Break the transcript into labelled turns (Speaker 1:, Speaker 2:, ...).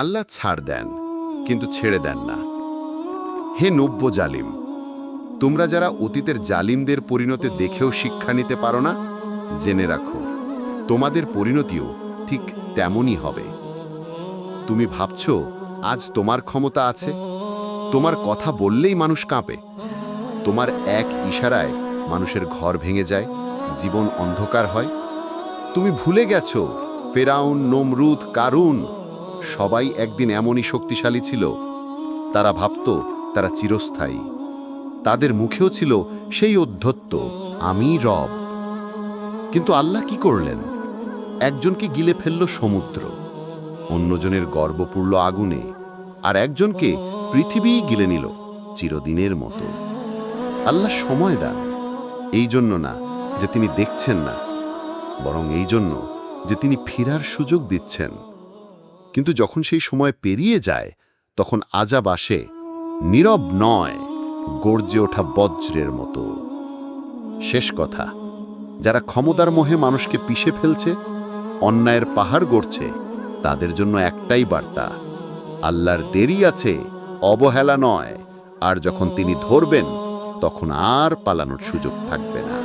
Speaker 1: আল্লাহ ছাড় দেন, কিন্তু ছেড়ে দেন না। হে নব্য জালিম, তোমরা যারা অতীতের জালিমদের পরিণতি দেখেও শিক্ষা নিতে পারো না, জেনে রাখো, তোমাদের পরিণতিও ঠিক তেমনই হবে। তুমি ভাবছ, আজ তোমার ক্ষমতা আছে, তোমার কথা বললেই মানুষ কাঁপে, তোমার এক ইশারায় মানুষের ঘর ভেঙে যায়, জীবন অন্ধকার হয়। তুমি ভুলে গেছো, ফেরাউন, নমরুদ, কারুন সবাই একদিন এমনই শক্তিশালী ছিল। তারা ভাবত তারা চিরস্থায়ী। তাদের মুখেও ছিল সেই অধ্যত্ত, আমি রব। কিন্তু আল্লাহ কি করলেন? একজনকে গিলে ফেলল সমুদ্র? অন্যজনের গর্ব আগুনে, আর একজনকে পৃথিবীই গিলে নিল চিরদিনের মতো। আল্লাহ সময় দেন, এই জন্য না যে তিনি দেখছেন না, বরং এই জন্য যে তিনি ফিরার সুযোগ দিচ্ছেন। কিন্তু যখন সেই সময় পেরিয়ে যায়, তখন আজাব আসে, নীরব নয়, গর্জে ওঠা বজ্রের মতো। শেষ কথা, যারা ক্ষমতার মোহে মানুষকে পিষে ফেলছে, অন্যায়ের পাহাড় গড়ছে, তাদের জন্য একটাই বার্তা, আল্লাহর দেরি আছে, অবহেলা নয়, আর যখন তিনি ধরবেন, তখন আর পালানোর সুযোগ থাকবে না।